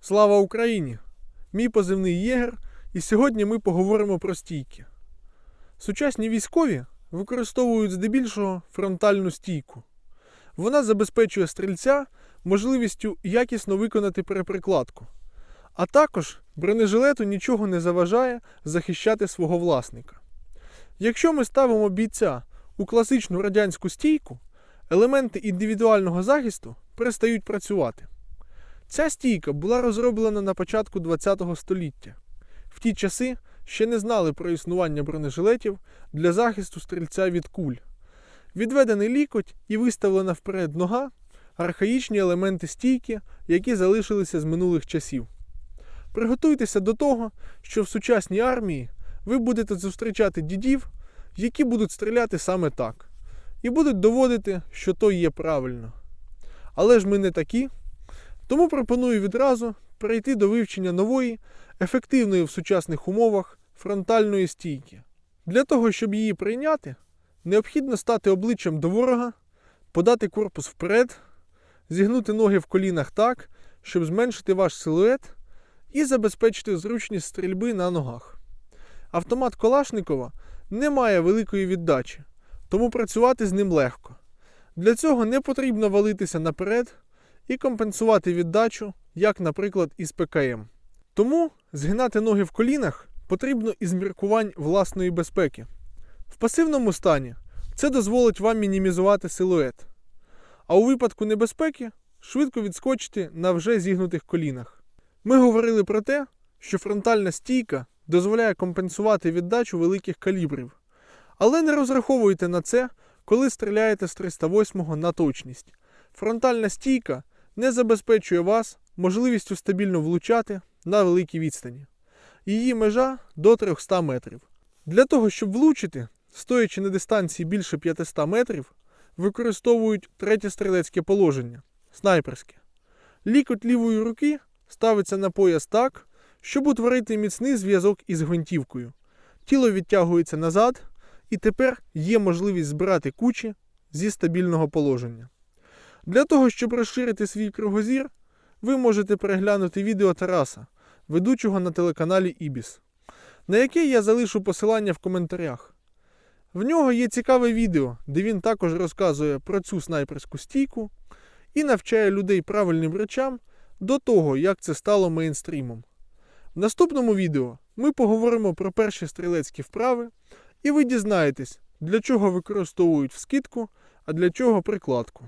Слава Україні! Мій позивний Єгер, і сьогодні ми поговоримо про стійки. Сучасні військові використовують здебільшого фронтальну стійку. Вона забезпечує стрільця можливістю якісно виконати переприкладку. А також бронежилету нічого не заважає захищати свого власника. Якщо ми ставимо бійця у класичну радянську стійку, елементи індивідуального захисту перестають працювати. Ця стійка була розроблена на початку ХХ століття. В ті часи ще не знали про існування бронежилетів для захисту стрільця від куль. Відведений лікоть і виставлена вперед нога архаїчні елементи стійки, які залишилися з минулих часів. Приготуйтеся до того, що в сучасній армії ви будете зустрічати дідів, які будуть стріляти саме так, і будуть доводити, що то є правильно. Але ж ми не такі. Тому пропоную відразу перейти до вивчення нової, ефективної в сучасних умовах фронтальної стійки. Для того, щоб її прийняти, необхідно стати обличчям до ворога, подати корпус вперед, зігнути ноги в колінах так, щоб зменшити ваш силует і забезпечити зручність стрільби на ногах. Автомат Калашникова не має великої віддачі, тому працювати з ним легко. Для цього не потрібно валитися наперед і компенсувати віддачу, як, наприклад, із ПКМ. Тому згинати ноги в колінах потрібно із міркувань власної безпеки. В пасивному стані це дозволить вам мінімізувати силует, а у випадку небезпеки швидко відскочити на вже зігнутих колінах. Ми говорили про те, що фронтальна стійка дозволяє компенсувати віддачу великих калібрів. Але не розраховуйте на це, коли стріляєте з 308 на точність. Фронтальна стійка не забезпечує вас можливістю стабільно влучати на великій відстані. Її межа до 300 метрів. Для того, щоб влучити, стоячи на дистанції більше 500 метрів, використовують третє стрілецьке положення снайперське. Лікоть лівої руки ставиться на пояс так, щоб утворити міцний зв'язок із гвинтівкою. Тіло відтягується назад, і тепер є можливість збирати кучі зі стабільного положення. Для того, щоб розширити свій кругозір, ви можете переглянути відео Тараса, ведучого на телеканалі Ібіс, на яке я залишу посилання в коментарях. В нього є цікаве відео, де він також розказує про цю снайперську стійку і навчає людей правильним речам до того, як це стало мейнстрімом. В наступному відео ми поговоримо про перші стрілецькі вправи, і ви дізнаєтесь, для чого використовують вскидку, а для чого прикладку.